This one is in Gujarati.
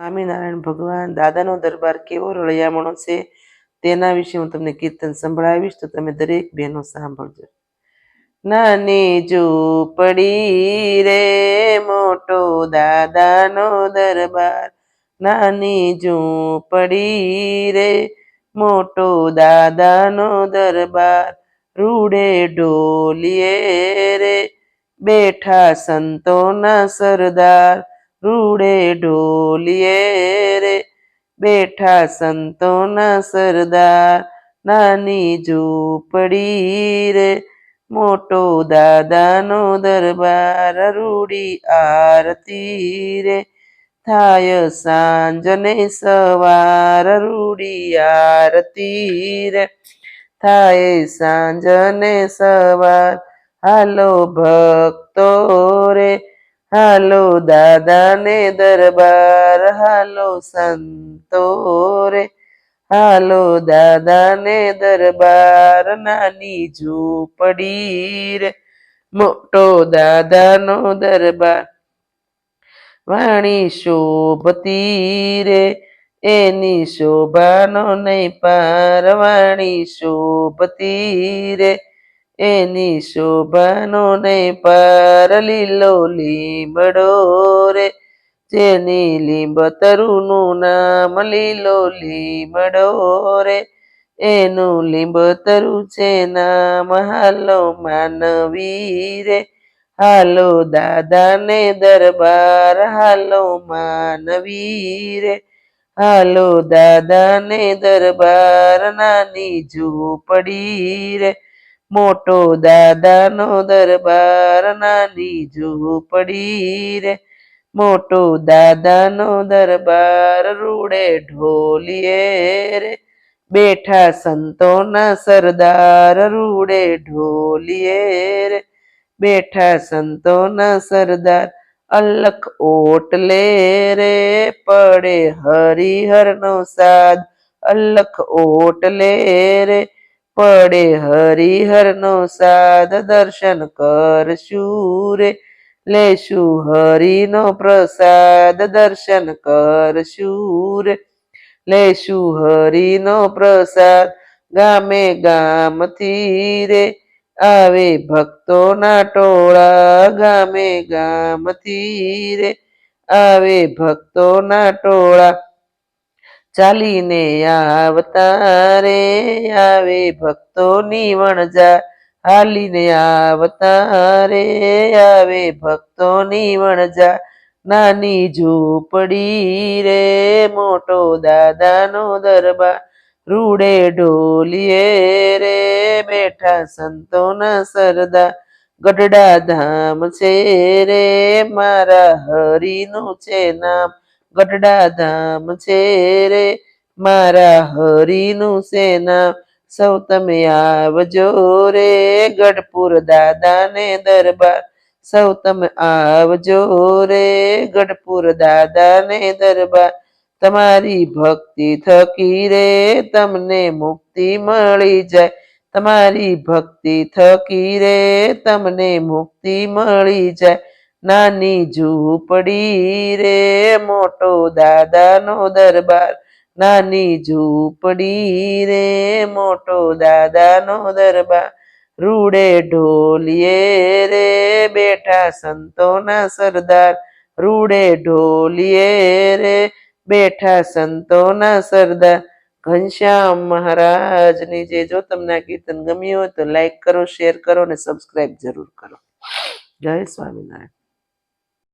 સ્વામિનારાયણ ભગવાન દાદાનો દરબાર કેવો રળિયામણો છે તેના વિશે હું તમને કીર્તન સંભળાવીશ તો તમે દરેક બહેનો સાંભળજો. નાની ઝૂંપડી રે મોટો દાદાનો દરબાર, નાની ઝૂંપડી રે મોટો દાદાનો દરબાર, રૂડે ઢોલીએ રે બેઠા સંતોના સરદાર રૂડે ઢોલીએ રે. બેઠા સંતોના સરદાર, નાની ઝૂંપડી રે. મોટો દાદાનો દરબાર, રૂડી આરતી રે. થાય સાંજને સવાર, રૂડી આરતી રે. થાય સાંજને સવાર, હાલો ભક્તો રે. હાલો દાદાને દરબાર, હાલો સંતો રે હાલો દાદાને દરબાર, નાની ઝૂંપડી રે મોટો દાદાનો દરબાર, વાણી શોભતી રે એની શોભાનો નહીં પાર, વાણી શોભતી રે એની શોભાનો નહીં પાર લીલો લીમડો રે. જેની લીંબતરુનું નામ લીલો લીમડો રે. એનું લીંબતરું છે નામ હાલો માનવી રે. હાલો દાદાને દરબાર, હાલો માનવી રે. હાલો દાદાને દરબાર, નાની ઝૂંપડી રે. મોટો દાદાનો દરબાર નાની ઝૂંપડી રે મોટો દાદાનો દરબાર રૂડે ઢોલીએ રે. બેઠા સંતોના સરદાર રૂડે ઢોલીએ રે. બેઠા સંતોના સરદાર અલખ ઓટલે રે. પડે હરિહરનો સાદ અલખ ઓટલે રે. પડે હરિહરનો સાદ દર્શન કરશું રે. લેશું હરિનો પ્રસાદ દર્શન કરશું રે. લેશું હરિનો પ્રસાદ ગામે ગામથી રે. આવે ભક્તોના ટોળા ગામે ગામથી રે. આવે ભક્તોના ટોળા ચાલીને આવતા રે આવે ભક્તોની વણજા, હાલીને આવતા રે આવે ભક્તોની વણજા. નાની ઝૂંપડી રે, મોટો દાદાનો દરબાર. રૂડે ઢોલીએ રે, બેઠા સંતોના સરદા ગઢડા ધામ છે રે, મારા હરિનું છે નામ. ગઢડા ધામ છે રે. મારા હરિનું સેના સૌ તમે આવજો રે. ગઢપુર દાદાને દરબાર સૌ તમે આવજો રે. ગઢપુર દાદાને દરબાર તમારી ભક્તિ થકી રે. તમને મુક્તિ મળી જાય. તમારી ભક્તિ થકી રે. તમને મુક્તિ મળી જાય. નાની ઝૂંપડી રે, મોટો દાદાનો દરબાર. નાની ઝૂંપડી રે, મોટો દાદાનો દરબાર. રૂડે ઢોલીએ રે, બેઠા સંતોના સરદાર. રૂડે ઢોલીએ રે, બેઠા સંતોના સરદાર. ઘનશ્યામ મહારાજની જે જો તમને આ કીર્તન ગમ્યું હોય તો લાઈક કરો, શેર કરો અને સબસ્ક્રાઈબ જરૂર કરો. જય સ્વામિનારાયણ.